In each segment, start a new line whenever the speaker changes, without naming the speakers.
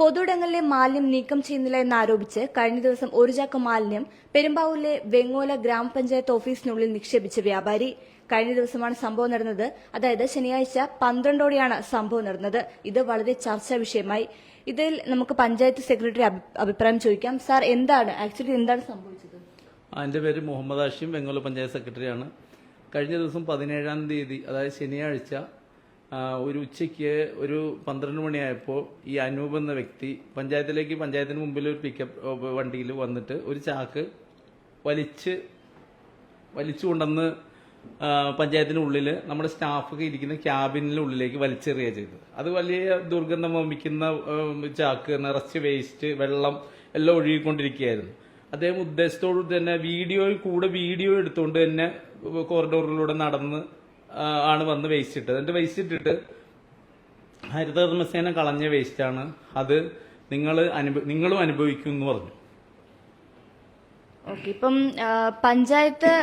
പൊതുയിടങ്ങളിലെ മാലിന്യം നീക്കം ചെയ്യുന്നില്ല എന്നാരോപിച്ച് കഴിഞ്ഞ ദിവസം ഒരു ചാക്ക് മാലിന്യം പെരുമ്പാവൂരിലെ വെങ്ങോല ഗ്രാമപഞ്ചായത്ത് ഓഫീസിനുള്ളിൽ നിക്ഷേപിച്ച വ്യാപാരി. കഴിഞ്ഞ ദിവസമാണ് സംഭവം നടന്നത്. അതായത് ശനിയാഴ്ച പന്ത്രണ്ടോടെയാണ് സംഭവം നടന്നത്. ഇത് വളരെ ചർച്ചാ വിഷയമായി. ഇതിൽ നമുക്ക് പഞ്ചായത്ത് സെക്രട്ടറി അഭിപ്രായം ചോദിക്കാം. സാർ എന്താണ്? ആക്ച്വലി എന്താണ് സംഭവിച്ചത്?
എന്റെ പേര് മുഹമ്മദ് ഹാഷിം വെങ്ങോല പഞ്ചായത്ത് സെക്രട്ടറിയാണ്. കഴിഞ്ഞ ദിവസം പതിനേഴാം തീയതി അതായത് ശനിയാഴ്ച ഒരു ഉച്ചയ്ക്ക് ഒരു പന്ത്രണ്ട് മണിയായപ്പോൾ ഈ അനൂപ് എന്ന വ്യക്തി പഞ്ചായത്തിലേക്ക് പഞ്ചായത്തിന് മുമ്പിൽ ഒരു പിക്കപ്പ് വണ്ടിയിൽ വന്നിട്ട് ഒരു ചാക്ക് വലിച്ച് വലിച്ചു കൊണ്ടുവന്ന് പഞ്ചായത്തിനുള്ളിൽ നമ്മുടെ സ്റ്റാഫൊക്കെ ഇരിക്കുന്ന ക്യാബിനുള്ളിലേക്ക് വലിച്ചെറിയുക ചെയ്തത്. അത് വലിയ ദുർഗന്ധം വമിക്കുന്ന ചാക്ക് നിറച്ച് വേസ്റ്റ് വെള്ളം എല്ലാം ഒഴുകിക്കൊണ്ടിരിക്കുകയായിരുന്നു. അദ്ദേഹം ഉദ്ദേശത്തോടു തന്നെ വീഡിയോയിൽ കൂടെ വീഡിയോ എടുത്തുകൊണ്ട് തന്നെ കോറിഡോറിലൂടെ നടന്ന് ആണ് വന്ന് വേസ്റ്റ് ഇട്ടത്. എന്നിട്ട് വേസ്റ്റ് ഇട്ടിട്ട് ഹരിതകർമ്മസേന കളഞ്ഞ വേസ്റ്റാണ് അത് നിങ്ങൾ അനുഭവ നിങ്ങളും അനുഭവിക്കും എന്ന് പറഞ്ഞു.
ഓക്കെ ഇപ്പം പഞ്ചായത്ത്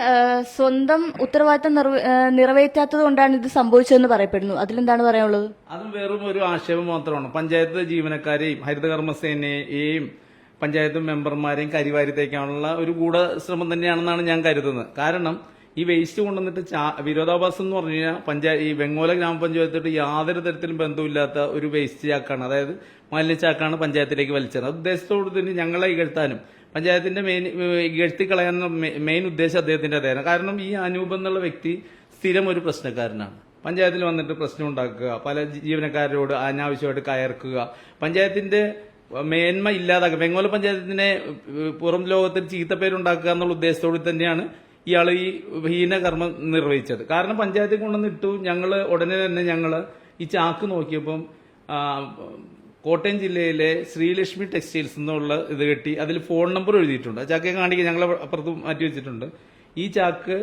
സ്വന്തം ഉത്തരവാദിത്തം നിറവേ- നിറവേറ്റാത്തത് കൊണ്ടാണ് ഇത് സംഭവിച്ചതെന്ന് പറയപ്പെടുന്നു. അതിലെന്താണ് പറയാനുള്ളത്?
അത് വെറും ഒരു ആക്ഷേപം മാത്രമാണ്. പഞ്ചായത്ത് ജീവനക്കാരെയും ഹരിതകർമ്മസേനയെയും പഞ്ചായത്ത് മെമ്പർമാരെയും കരിവാരി തേക്കാനുള്ള ഒരു ഗൂഢശ്രമം തന്നെയാണെന്നാണ് ഞാൻ കരുതുന്നത്. കാരണം ഈ വേസ്റ്റ് കൊണ്ടുവന്നിട്ട് വിരോധാഭാസം എന്ന് പറഞ്ഞു കഴിഞ്ഞാൽ പഞ്ചായത്ത് ഈ വെങ്ങോല ഗ്രാമപഞ്ചായത്തോട്ട് യാതൊരു തരത്തിലും ബന്ധമില്ലാത്ത ഒരു വേസ്റ്റ് ചാക്കാണ്. അതായത് മാലിന്യ ചാക്കാണ് പഞ്ചായത്തിലേക്ക് വലിച്ചത്. അത് ഉദ്ദേശത്തോട് തന്നെ ഞങ്ങളെ ഇകഴ്ത്താനും പഞ്ചായത്തിന്റെ മെയിൻ ഇകഴ്ത്തി കളയാൻ മെയിൻ ഉദ്ദേശം അദ്ദേഹത്തിന്റെ അതായത് കാരണം ഈ അനൂപ് എന്നുള്ള വ്യക്തി സ്ഥിരം ഒരു പ്രശ്നക്കാരനാണ്. പഞ്ചായത്തിൽ വന്നിട്ട് പ്രശ്നം ഉണ്ടാക്കുക പല ജീവനക്കാരോട് അനാവശ്യമായിട്ട് കയർക്കുക പഞ്ചായത്തിന്റെ മേന്മ ഇല്ലാതാക്കുക ബംഗോല പഞ്ചായത്തിനെ പുറം ലോകത്തിൽ ചീത്തപ്പേരുണ്ടാക്കുക എന്നുള്ള ഉദ്ദേശത്തോടെ തന്നെയാണ് ഇയാൾ ഈ ഹീനകർമ്മം നിർവഹിച്ചത്. കാരണം പഞ്ചായത്തിൽ കൊണ്ടുവന്നിട്ടു ഞങ്ങൾ ഉടനെ തന്നെ ഞങ്ങൾ ഈ ചാക്ക് നോക്കിയപ്പം കോട്ടയം ജില്ലയിലെ ശ്രീലക്ഷ്മി ടെക്സ്റ്റൈൽസ് എന്നുള്ള ഇത് കെട്ടി അതിൽ ഫോൺ നമ്പർ എഴുതിയിട്ടുണ്ട്. ആ ചാക്കെ കാണിക്കാൻ ഞങ്ങൾ അപ്പുറത്ത് മാറ്റി വെച്ചിട്ടുണ്ട്. ഈ ചാക്ക്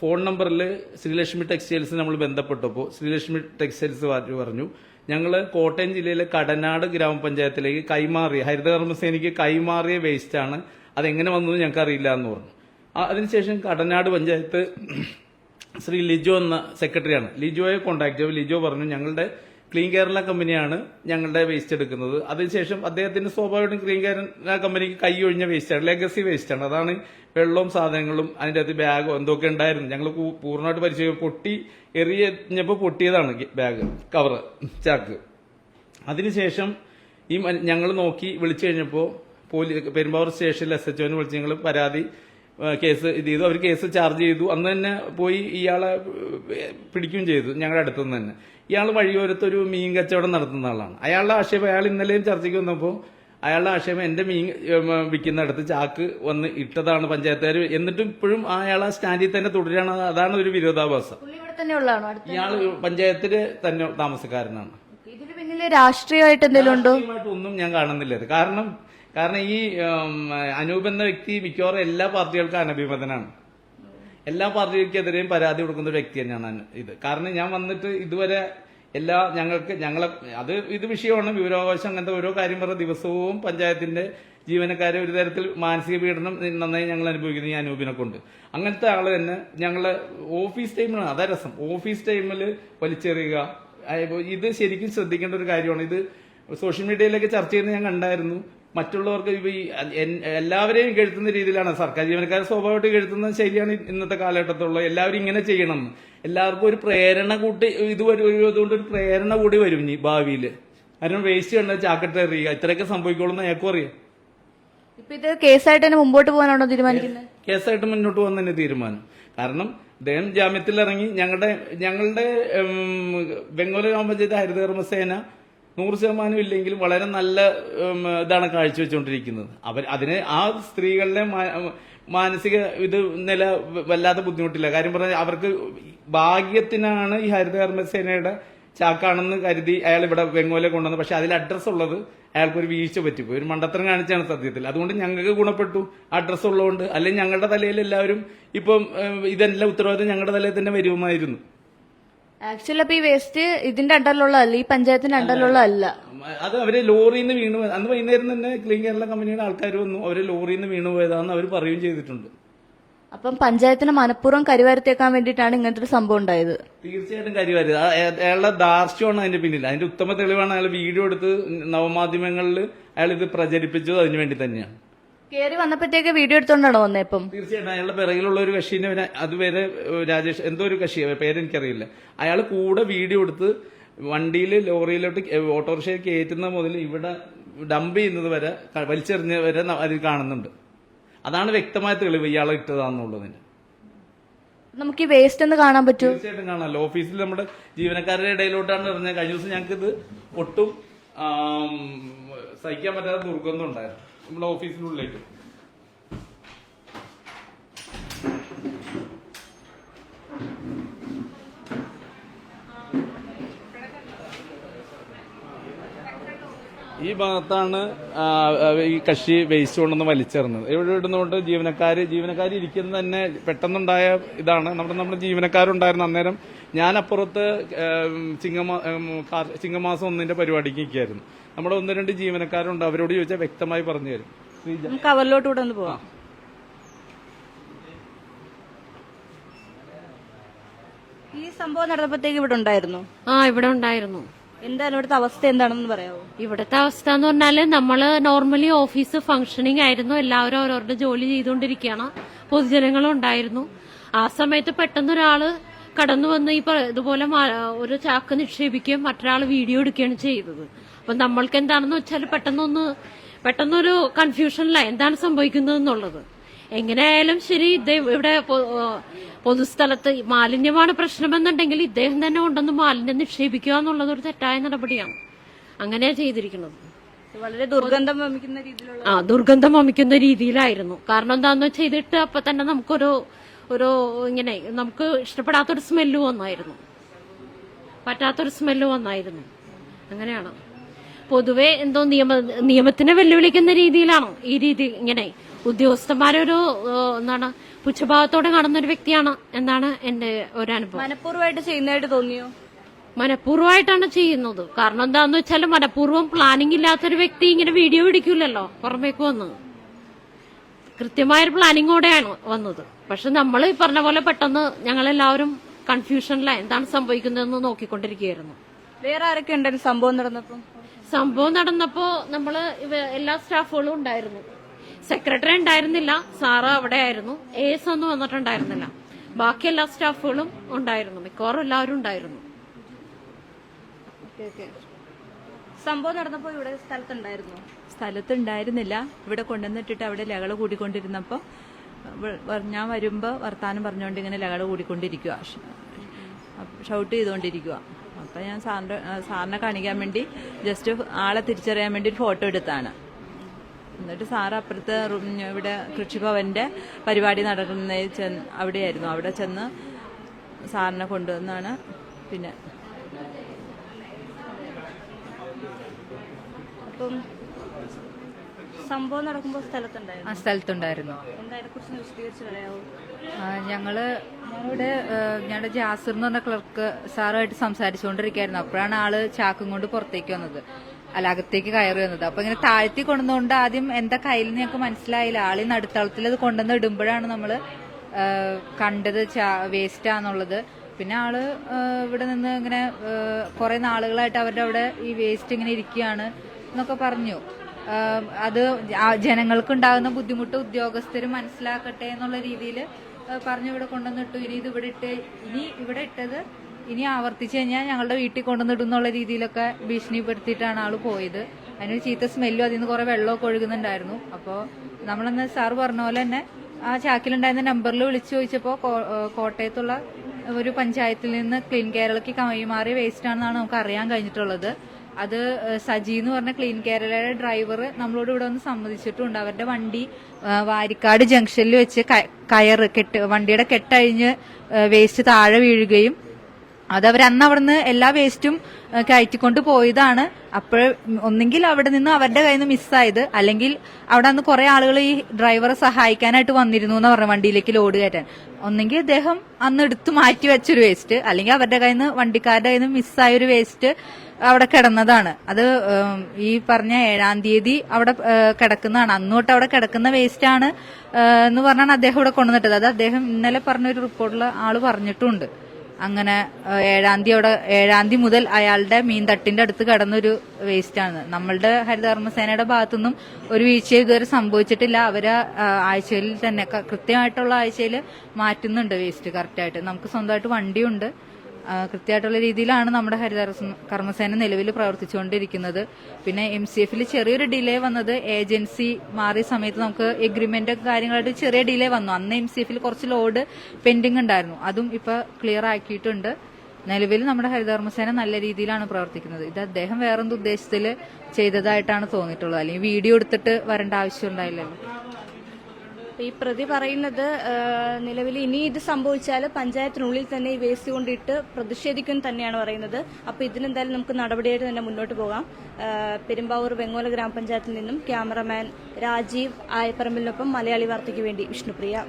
ഫോൺ നമ്പറിൽ ശ്രീലക്ഷ്മി ടെക്സ്റ്റൈൽസ് നമ്മൾ ബന്ധപ്പെട്ടപ്പോൾ ശ്രീലക്ഷ്മി ടെക്സ്റ്റൈൽസ് പറഞ്ഞു ഞങ്ങൾ കോട്ടയം ജില്ലയിലെ കടനാട് ഗ്രാമപഞ്ചായത്തിലേക്ക് കൈമാറിയ ഹരിതകർമ്മസേനയ്ക്ക് കൈമാറിയ വേസ്റ്റാണ് അതെങ്ങനെ വന്നത് ഞങ്ങൾക്ക് അറിയില്ല എന്ന് പറഞ്ഞു. അതിനുശേഷം കടനാട് പഞ്ചായത്ത് ശ്രീ ലിജോ എന്ന സെക്രട്ടറിയാണ്. ലിജോയെ കോൺടാക്ട് ചെയ്തു. ലിജോ പറഞ്ഞു ഞങ്ങളുടെ ക്ലീൻ കേരള കമ്പനിയാണ് ഞങ്ങളുടെ വേസ്റ്റ് എടുക്കുന്നത്. അതിനുശേഷം അദ്ദേഹത്തിന്റെ സ്വാഭാവികമായിട്ടും ക്ലീൻ കേരള കമ്പനിക്ക് കൈ ഒഴിഞ്ഞ വേസ്റ്റാണ് ലെഗസി വേസ്റ്റാണ് അതാണ് വെള്ളവും സാധനങ്ങളും അതിന്റെ അകത്ത് ബാഗോ എന്തൊക്കെ ഉണ്ടായിരുന്നു. ഞങ്ങൾ പൂർണമായിട്ട് പരിശോധിച്ചു പൊട്ടി എറിയഞ്ഞപ്പോൾ പൊട്ടിയതാണ് ബാഗ് കവറ് ചാക്ക്. അതിനുശേഷം ഈ ഞങ്ങൾ നോക്കി വിളിച്ചു കഴിഞ്ഞപ്പോൾ പോലീസ് പെരുമ്പാവൂർ സ്റ്റേഷനിൽ എസ് എച്ച് ഒന് വിളിച്ച് ഞങ്ങൾ പരാതി കേസ് ഇത് ചെയ്തു. അവർ കേസ് ചാർജ് ചെയ്തു. അന്ന് തന്നെ പോയി ഇയാളെ പിടിക്കുകയും ചെയ്തു. ഞങ്ങളുടെ അടുത്തുനിന്ന് തന്നെ. ഇയാൾ വഴിയോരത്തൊരു മീൻ കച്ചവടം നടത്തുന്ന ആളാണ്. അയാളുടെ ആക്ഷേപം അയാൾ ഇന്നലെയും ചർച്ചയ്ക്ക് വന്നപ്പോൾ അയാളുടെ ആക്ഷേപം എന്റെ മീൻ വിൽക്കുന്നിടത്ത് ചാക്ക് വന്ന് ഇട്ടതാണ് പഞ്ചായത്തുകാർ എന്നിട്ടും ഇപ്പോഴും അയാൾ ആ സ്റ്റാൻഡിൽ തന്നെ തുടരുകയാണ് അതാണ് ഒരു വിരോധാഭാസം. ഇയാൾ പഞ്ചായത്തിൽ തന്നെ താമസക്കാരനാണ്.
ഇതിന് രാഷ്ട്രീയമായിട്ട് എന്തെങ്കിലും ഉണ്ടോ?
ഒന്നും ഞാൻ കാണുന്നില്ല. കാരണം കാരണം ഈ അനൂപ് എന്ന വ്യക്തി മിക്കവാറും എല്ലാ പാർട്ടികൾക്കും അനഭിമതനാണ്. എല്ലാ പാർട്ടികൾക്കെതിരെയും പരാതി കൊടുക്കുന്ന ഒരു വ്യക്തി തന്നെയാണ് ഇത്. കാരണം ഞാൻ വന്നിട്ട് ഇതുവരെ എല്ലാ ഞങ്ങൾക്ക് ഞങ്ങളെ അത് ഇത് വിഷയമാണ്. വിവരാവകാശം അങ്ങനത്തെ ഓരോ കാര്യം പറഞ്ഞ ദിവസവും പഞ്ചായത്തിന്റെ ജീവനക്കാരെ ഒരു തരത്തിൽ മാനസിക പീഡനം നന്നായി ഞങ്ങൾ അനുഭവിക്കുന്നു ഈ അനൂപിനെ കൊണ്ട്. അങ്ങനത്തെ ആൾ തന്നെ ഞങ്ങളെ ഓഫീസ് ടൈമിലാണ്. അതാ രസം. ഓഫീസ് ടൈമിൽ വലിച്ചെറിയുക. ഇത് ശരിക്കും ശ്രദ്ധിക്കേണ്ട ഒരു കാര്യമാണ്. ഇത് സോഷ്യൽ മീഡിയയിലൊക്കെ ചർച്ച ചെയ്യുന്നത് ഞാൻ കണ്ടായിരുന്നു. മറ്റുള്ളവർക്ക് ഈ എല്ലാവരെയും കെഴുത്തുന്ന രീതിയിലാണ് സർക്കാർ ജീവനക്കാരെ സ്വാഭാവികമായിട്ട് കെഴുത്തുന്ന ശരിയാണ് ഇന്നത്തെ കാലഘട്ടത്തുള്ള എല്ലാവരും ഇങ്ങനെ ചെയ്യണം. എല്ലാവർക്കും ഒരു പ്രേരണ കൂട്ടി ഇത് വരുന്നതുകൊണ്ട് ഒരു പ്രേരണ കൂടി വരും ഇനി ഭാവിയിൽ കാരണം വേസ്റ്റ് കണ്ട ചാക്കറ്റ് എറിയുക ഇത്രയൊക്കെ സംഭവിക്കുള്ളൂ എന്ന് അയാൾക്കും അറിയാം.
ഇപ്പൊ ഇത് കേസായിട്ട് തന്നെ മുമ്പോട്ട് പോകാനാണോ തീരുമാനിക്കുന്നത്
കേസായിട്ട് മുന്നോട്ട് പോകാൻ തന്നെ തീരുമാനം. കാരണം അദ്ദേഹം ജാമ്യത്തിൽ ഇറങ്ങി ഞങ്ങളുടെ ഞങ്ങളുടെ ബംഗോല ബംഗാൾ ഗ്രാമപഞ്ചായത്ത് ഹരിതകർമ്മസേന നൂറ് ശതമാനം ഇല്ലെങ്കിലും വളരെ നല്ല ഇതാണ് കാഴ്ചവെച്ചുകൊണ്ടിരിക്കുന്നത്. അവർ അതിന് ആ സ്ത്രീകളുടെ മാനസിക ഇത് നില വല്ലാത്ത ബുദ്ധിമുട്ടില്ല. കാര്യം പറഞ്ഞാൽ അവർക്ക് ഭാഗ്യത്തിനാണ് ഈ ഹരിതകർമ്മസേനയുടെ ചാക്കാണെന്ന് കരുതി അയാൾ ഇവിടെ വെങ്ങോലെ കൊണ്ടുവന്നു പക്ഷെ അതിൽ അഡ്രസ്സ് ഉള്ളത് അയാൾക്ക് ഒരു വീഴ്ച പറ്റിപ്പോയി. ഒരു മണ്ടത്തരം കാണിച്ചാണ് സത്യത്തിൽ. അതുകൊണ്ട് ഞങ്ങൾക്ക് ഗുണപ്പെട്ടു അഡ്രസ്സ് ഉള്ളതുകൊണ്ട്. അല്ലെങ്കിൽ ഞങ്ങളുടെ തലയിൽ എല്ലാവരും ഇപ്പം ഇതെല്ലാം ഉത്തരവാദിത്തം ഞങ്ങളുടെ തലയിൽ തന്നെ വരുമായിരുന്നു.
ആക്ച്വലി അപ്പൊ ഈ വേസ്റ്റ് ഇതിന്റെ അണ്ടറിലുള്ളതല്ല ഈ പഞ്ചായത്തിന്റെ അണ്ടറിലുള്ളതല്ല.
അത് അവർ ലോറിന്ന് നിന്ന് വീണു അന്ന് വൈകുന്നേരം തന്നെ ക്ലീൻ കേരള കമ്പനിയുടെ ആൾക്കാർ വന്നു. അവർ ലോറിന്ന് നിന്ന് വീണു പോയതാന്ന് അവർ പറയുകയും ചെയ്തിട്ടുണ്ട്.
അപ്പം പഞ്ചായത്തിന് മനഃപൂർവം കരിവാരത്തേക്കാൻ വേണ്ടിയിട്ടാണ് ഇങ്ങനത്തെ ഒരു സംഭവം ഉണ്ടായത്.
തീർച്ചയായിട്ടും കരിവാരി. അയാളുടെ ധാർഷ്ട്യമാണ് അതിന്റെ പിന്നിൽ അതിന്റെ ഉത്തമ തെളിവാണ് അയാൾ വീഡിയോ എടുത്ത് നവമാധ്യമങ്ങളിൽ അയാൾ ഇത് പ്രചരിപ്പിച്ചത് അതിനു വേണ്ടി തന്നെയാണ്.
കയറി വന്നപ്പോഴത്തേക്ക് വീഡിയോ എടുത്തോണ്ടാണോ വന്നേ ഇപ്പം?
തീർച്ചയായിട്ടും. അയാളുടെ പിറകിലുള്ള ഒരു കക്ഷീനെ പിന്നെ അതുവരെ ഏഹ്, രാജേഷ് എന്തോ ഒരു കക്ഷി പേരെനിക്കറിയില്ല. അയാൾ കൂടെ വീഡിയോ എടുത്ത് വണ്ടിയിൽ ലോറിയിലോട്ട് കേ- ഓട്ടോറിക്ഷയിൽ കയറ്റുന്ന മുതൽ ഇവിടെ ഡംപ് ചെയ്യുന്നത് വരെ ക- വലിച്ചെറിഞ്ഞ വരെ ന- അതിൽ കാണുന്നുണ്ട്. അതാണ് വ്യക്തമായ തെളിവ് ഇയാളെ ഇട്ടതാന്നുള്ളതിന്.
നമുക്ക് ഈ വേസ്റ്റ് എന്ന് കാണാൻ പറ്റൂ.
തീർച്ചയായിട്ടും കാണാമല്ലോ ഓഫീസിൽ നമ്മുടെ ജീവനക്കാരുടെ ഇടയിലോട്ടാണ് എറിഞ്ഞത് കഴിഞ്ഞ ദിവസം ഞങ്ങൾക്ക് ഇത് ഒട്ടും ആം, സഹിക്കാൻ പറ്റാത്ത ദുർഗന്ധം ഉണ്ടായിരുന്നു. നമ്മുടെ ഓഫീസിനുള്ളിലേക്ക്. ഈ ഭാഗത്താണ് ഈ കക്ഷി വേസ്റ്റ് കൊണ്ടൊന്ന് വലിച്ചെറിഞ്ഞത്. ഇവിടെ ഇടുന്നതുകൊണ്ട് ജീവനക്കാർ ജീവനക്കാർ ഇരിക്കുന്നത് തന്നെ പെട്ടെന്നുണ്ടായ ഇതാണ്. നമ്മുടെ നമ്മുടെ ജീവനക്കാരുണ്ടായിരുന്നു അന്നേരം. ഏം, ചിങ്ങമാ ചിങ്ങമാസം ഒന്നിന്റെ പരിപാടിക്ക് നിൽക്കായിരുന്നു നമ്മുടെ ഒന്ന് രണ്ട് ജീവനക്കാരുണ്ട് അവരോട് ചോദിച്ചാൽ വ്യക്തമായി പറഞ്ഞു തരും.
നമുക്ക് അവരിലോട്ട് കൂടെ ഒന്ന് പോവാം. ഈ സംഭവം നടന്നപ്പോഴത്തേക്ക് ഇവിടെ ഉണ്ടായിരുന്നു?
ആ ഇവിടെ ഉണ്ടായിരുന്നു.
എന്താണ് ഇവിടുത്തെ അവസ്ഥ എന്താണെന്ന് പറയാമോ
ഇവിടുത്തെ അവസ്ഥ എന്ന് പറഞ്ഞാൽ നമ്മൾ നോർമലി ഓഫീസ് ഫംഗ്ഷനിങ് ആയിരുന്നു. എല്ലാവരും അവരവരുടെ ജോലി ചെയ്തുകൊണ്ടിരിക്കുകയാണ്. പൊതുജനങ്ങളും ഉണ്ടായിരുന്നു. ആ സമയത്ത് പെട്ടെന്ന് ഒരാൾ കടന്നു വന്ന് ഈ ഇതുപോലെ ഒരു ചാക്ക് നിക്ഷേപിക്കുകയും മറ്റൊരാൾ വീഡിയോ എടുക്കുകയാണ് ചെയ്തത്. അപ്പൊ നമ്മൾക്ക് എന്താണെന്ന് വെച്ചാൽ പെട്ടെന്നൊന്ന് പെട്ടെന്നൊരു കൺഫ്യൂഷനില്ല എന്താണ് സംഭവിക്കുന്നത് എന്നുള്ളത് എങ്ങനെയായാലും ശരി ഇദ്ദേഹം ഇവിടെ പൊതുസ്ഥലത്ത് മാലിന്യമാണ് പ്രശ്നമെന്നുണ്ടെങ്കിൽ ഇദ്ദേഹം തന്നെ കൊണ്ടുവന്ന് മാലിന്യം നിക്ഷേപിക്കുക എന്നുള്ളത് ഒരു തെറ്റായ നടപടിയാണ്. അങ്ങനെയാണ് ചെയ്തിരിക്കുന്നത്.
വളരെ ദുർഗന്ധം വമിക്കുന്ന രീതിയിലുള്ള
ആ ദുർഗന്ധം വമിക്കുന്ന രീതിയിലായിരുന്നു. കാരണം എന്താന്ന് വെച്ചാൽ ഇതിട്ട് അപ്പൊ തന്നെ നമുക്കൊരു ഒരു ഇങ്ങനെ നമുക്ക് ഇഷ്ടപ്പെടാത്തൊരു സ്മെല്ല് വന്നായിരുന്നു. പറ്റാത്തൊരു സ്മെല്ല് വന്നായിരുന്നു. അങ്ങനെയാണ്. പൊതുവെ എന്തോ നിയമ നിയമത്തിനെ വെല്ലുവിളിക്കുന്ന രീതിയിലാണ്. ഈ രീതി ഇങ്ങനെ ഉദ്യോഗസ്ഥന്മാരൊരു എന്താണ് പുച്ഛഭാവത്തോടെ കാണുന്ന ഒരു വ്യക്തിയാണ് എന്നാണ് എന്റെ ഒരു അനുഭവം
മനഃപൂർവമായിട്ട് ചെയ്യുന്നതായിട്ട് തോന്നിയോ?
മനഃപൂർവമായിട്ടാണ് ചെയ്യുന്നത്. കാരണം എന്താന്ന് വെച്ചാൽ മനഃപൂർവം പ്ലാനിംഗ് ഇല്ലാത്തൊരു വ്യക്തി ഇങ്ങനെ വീഡിയോ പിടിക്കൂലല്ലോ പുറമേക്ക് വന്ന്. കൃത്യമായൊരു പ്ലാനിങ്ങോടെയാണ് വന്നത്. പക്ഷെ നമ്മൾ ഈ പറഞ്ഞ പോലെ പെട്ടെന്ന് ഞങ്ങളെല്ലാവരും കൺഫ്യൂഷനിലാണ് എന്താണ് സംഭവിക്കുന്നതെന്ന് നോക്കിക്കൊണ്ടിരിക്കുകയായിരുന്നു.
വേറെ ആരൊക്കെ ഉണ്ടായിരുന്നു സംഭവം നടന്നപ്പം?
സംഭവം നടന്നപ്പോ നമ്മൾ എല്ലാ സ്റ്റാഫുകളും ഉണ്ടായിരുന്നു. സെക്രട്ടറി ഉണ്ടായിരുന്നില്ല സാറ് അവിടെ ആയിരുന്നു എ എസ് ഒന്നും വന്നിട്ടുണ്ടായിരുന്നില്ല. ബാക്കി എല്ലാ സ്റ്റാഫുകളും ഉണ്ടായിരുന്നു. മിക്കവാറും എല്ലാവരും ഉണ്ടായിരുന്നു.
സംഭവം നടന്നപ്പോ ഇവിടെ സ്ഥലത്തുണ്ടായിരുന്നു?
സ്ഥലത്തുണ്ടായിരുന്നില്ല. ഇവിടെ കൊണ്ടുവന്നിട്ടിട്ട് അവിടെ ലകൾ കൂടിക്കൊണ്ടിരുന്നപ്പോൾ ഞാൻ വരുമ്പോൾ വർത്താനം പറഞ്ഞുകൊണ്ട് ഇങ്ങനെ ലകൾ കൂടിക്കൊണ്ടിരിക്കുക ഷൗട്ട് ചെയ്തുകൊണ്ടിരിക്കുക അപ്പം ഞാൻ സാറിന്റെ സാറിനെ കാണിക്കാൻ വേണ്ടി ജസ്റ്റ് ആളെ തിരിച്ചറിയാൻ വേണ്ടി ഒരു ഫോട്ടോ എടുത്താണ്. എന്നിട്ട് സാർ അപ്പുറത്തെ ഇവിടെ കൃഷിഭവന്റെ പരിപാടി നടക്കുന്ന ചെന്ന് അവിടെയായിരുന്നു. അവിടെ ചെന്ന് സാറിനെ കൊണ്ടുവന്നാണ്. പിന്നെ
അപ്പം സംഭവം നടക്കുമ്പോൾ സ്ഥലത്തുണ്ടായിരുന്നു.
ആ സ്ഥലത്തുണ്ടായിരുന്നു.
ഞങ്ങൾ
ആ, ഞങ്ങളുടെ ജാസിർ എന്ന് പറഞ്ഞ ക്ലർക്ക് സാറുമായിട്ട് സംസാരിച്ചുകൊണ്ടിരിക്കുകയായിരുന്നു. അപ്പോഴാണ് ആൾ ചാക്കും കൊണ്ട് പുറത്തേക്ക് വന്നത്. അല്ല അകത്തേക്ക് കയറി വന്നത്. അപ്പൊ ഇങ്ങനെ താഴ്ത്തി കൊണ്ടുവന്നുകൊണ്ട് ആദ്യം എന്താ കയ്യിൽ ഞങ്ങൾക്ക് മനസ്സിലായില്ല. ആളി നടുത്തളത്തിൽ അത് കൊണ്ടുവന്ന് ഇടുമ്പോഴാണ് നമ്മൾ കണ്ടത് വേസ്റ്റ് ആണെന്നുള്ളത്. പിന്നെ ആൾ ഇവിടെ നിന്ന് ഇങ്ങനെ കുറെ നാളുകളായിട്ട് അവരുടെ അവിടെ ഈ വേസ്റ്റ് ഇങ്ങനെ ഇരിക്കുകയാണ് എന്നൊക്കെ പറഞ്ഞു. അത് ജനങ്ങൾക്ക് ഉണ്ടാകുന്ന ബുദ്ധിമുട്ട് ഉദ്യോഗസ്ഥർ മനസ്സിലാക്കട്ടെ എന്നുള്ള രീതിയിൽ പറഞ്ഞു ഇവിടെ കൊണ്ടുവന്നിട്ടു. ഇനി ഇത് ഇവിടെ ഇട്ട് ഇനി ഇവിടെ ഇട്ടത് ഇനി ആവർത്തിച്ചു കഴിഞ്ഞാൽ ഞങ്ങളുടെ വീട്ടിൽ കൊണ്ടുവന്നിടും എന്നുള്ള രീതിയിലൊക്കെ ഭീഷണിപ്പെടുത്തിയിട്ടാണ് ആൾ പോയത്. അതിനൊരു ചീത്ത സ്മെല്ലും അതിൽ നിന്ന് കുറെ വെള്ളമൊക്കെ ഒഴുകുന്നുണ്ടായിരുന്നു. അപ്പോൾ നമ്മളന്ന് സാറ് പറഞ്ഞ പോലെ തന്നെ ആ ചാക്കിലുണ്ടായിരുന്ന നമ്പറിൽ വിളിച്ചു ചോദിച്ചപ്പോൾ കോട്ടയത്തുള്ള ഒരു പഞ്ചായത്തിൽ നിന്ന് ക്ലീൻ കേരളയ്ക്ക് കൈമാറിയ വേസ്റ്റ് ആണെന്നാണ് നമുക്ക് അറിയാൻ കഴിഞ്ഞിട്ടുള്ളത്. അത് സജി എന്ന് പറഞ്ഞ ക്ലീൻ കേരളയുടെ ഡ്രൈവർ നമ്മളോട് ഇവിടെ ഒന്ന് സമ്മതിച്ചിട്ടുണ്ട്. അവരുടെ വണ്ടി വാരിക്കാട് ജംഗ്ഷനിൽ വെച്ച് കയർ കെട്ട് വണ്ടിയുടെ കെട്ടഴിഞ്ഞ് വേസ്റ്റ് താഴെ വീഴുകയും അതവർ അന്ന് അവിടുന്ന് എല്ലാ വേസ്റ്റും കയറ്റിക്കൊണ്ട് പോയതാണ്. അപ്പോൾ ഒന്നെങ്കിൽ അവിടെ നിന്ന് അവരുടെ കയ്യിൽ നിന്ന് മിസ്സായത് അല്ലെങ്കിൽ അവിടെ അന്ന് കുറെ ആളുകൾ ഈ ഡ്രൈവറെ സഹായിക്കാനായിട്ട് വന്നിരുന്നു എന്ന് പറഞ്ഞു വണ്ടിയിലേക്ക് ലോഡ് കയറ്റാൻ. ഒന്നെങ്കിൽ അദ്ദേഹം അന്ന് എടുത്തു മാറ്റി വെച്ചൊരു വേസ്റ്റ് അല്ലെങ്കിൽ അവരുടെ കയ്യിൽ നിന്ന് വണ്ടിക്കാരുടെ കയ്യിൽ നിന്ന് മിസ്സായ ഒരു വേസ്റ്റ് അവിടെ കിടന്നതാണ്. അത് ഈ പറഞ്ഞ ഏഴാം തീയതി അവിടെ കിടക്കുന്നതാണ്. അന്ന് തൊട്ട് അവിടെ കിടക്കുന്ന വേസ്റ്റ് ആണ് എന്ന് പറഞ്ഞാണ് അദ്ദേഹം ഇവിടെ കൊണ്ടുവന്നിട്ടത്. അത് അദ്ദേഹം ഇന്നലെ പറഞ്ഞൊരു റിപ്പോർട്ടിൽ ആൾ പറഞ്ഞിട്ടുണ്ട്. അങ്ങനെ ഏഴാം തീയതിയോടെ ഏഴാം തീയതി മുതൽ അയാളുടെ മീൻ തട്ടിന്റെ അടുത്ത് കടന്നൊരു വേസ്റ്റ് ആണ് നമ്മളുടെ ഹരിതകർമ്മസേനയുടെ ഭാഗത്തുനിന്നും ഒരു വീഴ്ച ഇതുവരെ സംഭവിച്ചിട്ടില്ല. അവർ ആഴ്ചയിൽ തന്നെ കൃത്യമായിട്ടുള്ള ആഴ്ചയിൽ മാറ്റുന്നുണ്ട് വേസ്റ്റ് കറക്റ്റായിട്ട്. നമുക്ക് സ്വന്തമായിട്ട് വണ്ടിയുണ്ട്. കൃത്യമായിട്ടുള്ള രീതിയിലാണ് നമ്മുടെ ഹരിത കർമ്മസേന നിലവിൽ പ്രവർത്തിച്ചുകൊണ്ടിരിക്കുന്നത്. പിന്നെ എം സി എഫിൽ ചെറിയൊരു ഡിലേ വന്നത് ഏജൻസി മാറിയ സമയത്ത് നമുക്ക് എഗ്രിമെന്റ് കാര്യങ്ങളായിട്ട് ചെറിയ ഡിലേ വന്നു. അന്ന് എം സി എഫിൽ കുറച്ച് ലോഡ് പെൻഡിങ് ഉണ്ടായിരുന്നു. അതും ഇപ്പൊ ക്ലിയർ ആക്കിയിട്ടുണ്ട്. നിലവിൽ നമ്മുടെ ഹരിതകർമ്മസേന നല്ല രീതിയിലാണ് പ്രവർത്തിക്കുന്നത്. ഇത് അദ്ദേഹം വേറെന്ത് ഉദ്ദേശത്തിൽ ചെയ്തതായിട്ടാണ് തോന്നിയിട്ടുള്ളത്. അല്ലെങ്കിൽ വീഡിയോ എടുത്തിട്ട് വരേണ്ട ആവശ്യം ഉണ്ടായില്ലല്ലോ.
ഈ പ്രതി പറയുന്നത് നിലവിൽ ഇനി ഇത് സംഭവിച്ചാൽ പഞ്ചായത്തിനുള്ളിൽ തന്നെ ഈ വേസ്റ്റ് കൊണ്ടിട്ട് പ്രതിഷേധിക്കും തന്നെയാണ് പറയുന്നത്. അപ്പൊ ഇതിനെന്തായാലും നമുക്ക് നടപടിയായിട്ട് തന്നെ മുന്നോട്ട് പോകാം. പെരുമ്പാവൂർ വെങ്ങോല ഗ്രാമപഞ്ചായത്തിൽ നിന്നും ക്യാമറമാൻ രാജീവ് ആയപ്പറമ്പിലിനൊപ്പം മലയാളി വാർത്തയ്ക്ക് വേണ്ടി വിഷ്ണുപ്രിയ.